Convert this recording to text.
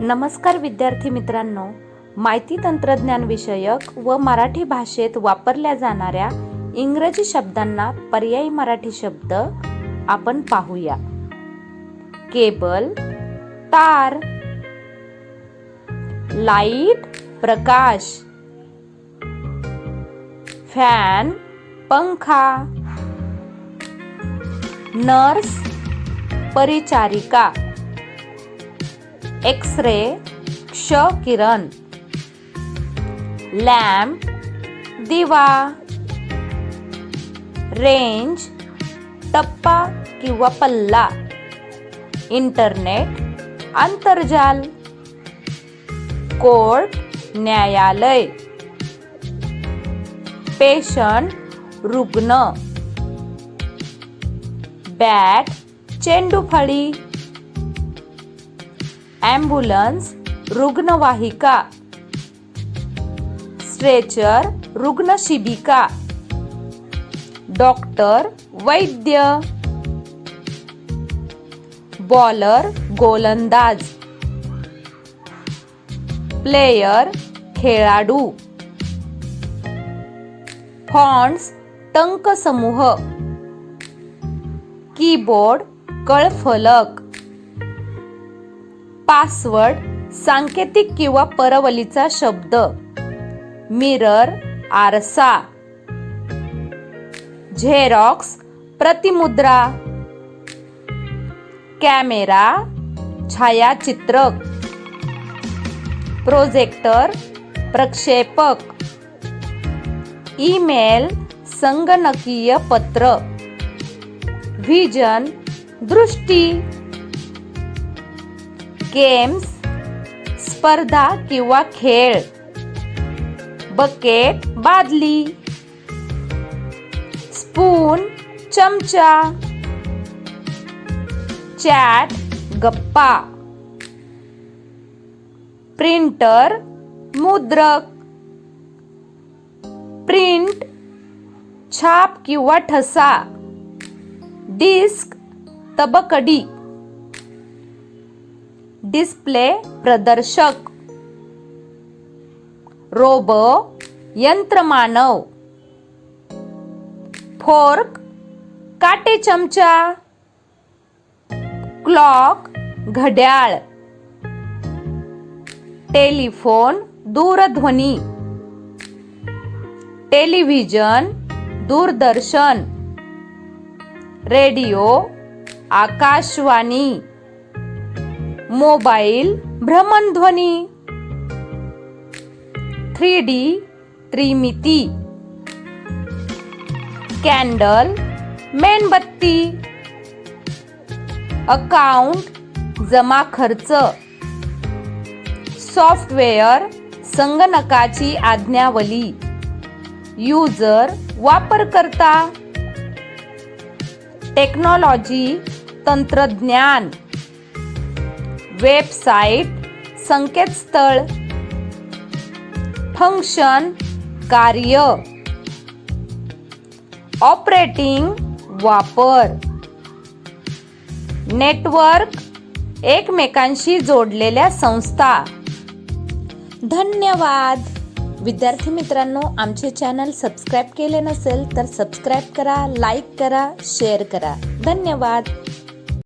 नमस्कार विद्यार्थी मित्रांनो माहिती तंत्रज्ञान विषयक व मराठी भाषेत वापरल्या जाणाऱ्या इंग्रजी शब्दांना पर्यायी मराठी शब्द आपण पाहूया. केबल तार लाइट प्रकाश फॅन पंखा नर्स परिचारिका. एक्स रे क्ष किरण लॅम्प दिवा रेंज टप्पा किंवा पल्ला. इंटरनेट आंतरजाल कोर्ट न्यायालय. पेशंट रुग्ण. बॅट चेंडूफळी. ॲम्ब्युलन्स रुग्णवाहिका. स्ट्रेचर रुग्णशिबिका. डॉक्टर वैद्य. बॉलर गोलंदाज. प्लेयर खेळाडू. फॉन्ट्स टंक समूह कीबोर्ड कळफलक. पासवर्ड सांकेतिक किंवा परवलीचा शब्द. मिरर आरसा. झेरॉक्स प्रतिमुद्रा. कॅमेरा छायाचित्रक. प्रोजेक्टर प्रक्षेपक. ईमेल संगणकीय पत्र. व्हिजन दृष्टी. गेम्स, स्पर्धा किंवा खेळ. बकेट, बादली. स्पून, चमचा. चॅट, गप्पा. प्रिंटर, मुद्रक. प्रिंट, छाप किंवा ठसा. डिस्क, तबकडी. डिस्प्ले प्रदर्शक. रोबो यंत्रमानव फोर्क काटे चमचा. क्लॉक घड्याळ. टेलिफोन दूरध्वनी. टेलिव्हिजन दूरदर्शन. रेडिओ आकाशवाणी. मोबाईल भ्रमणध्वनी. थ्री डी त्रिमिती. कॅन्डल मेणबत्ती. अकाउंट जमा खर्च. सॉफ्टवेअर संगणकाची आज्ञावली. युजर वापरकर्ता. टेक्नॉलॉजी तंत्रज्ञान. वेबसाईट संकेतस्थळ फंक्शन कार्य ऑपरेटिंग वापर नेटवर्क एकमेकांशी जोडलेल्या संस्था. धन्यवाद. विद्यार्थी मित्रांनो आमचे चॅनल सबस्क्राईब केले नसेल तर सबस्क्राईब करा लाईक करा शेअर करा. धन्यवाद.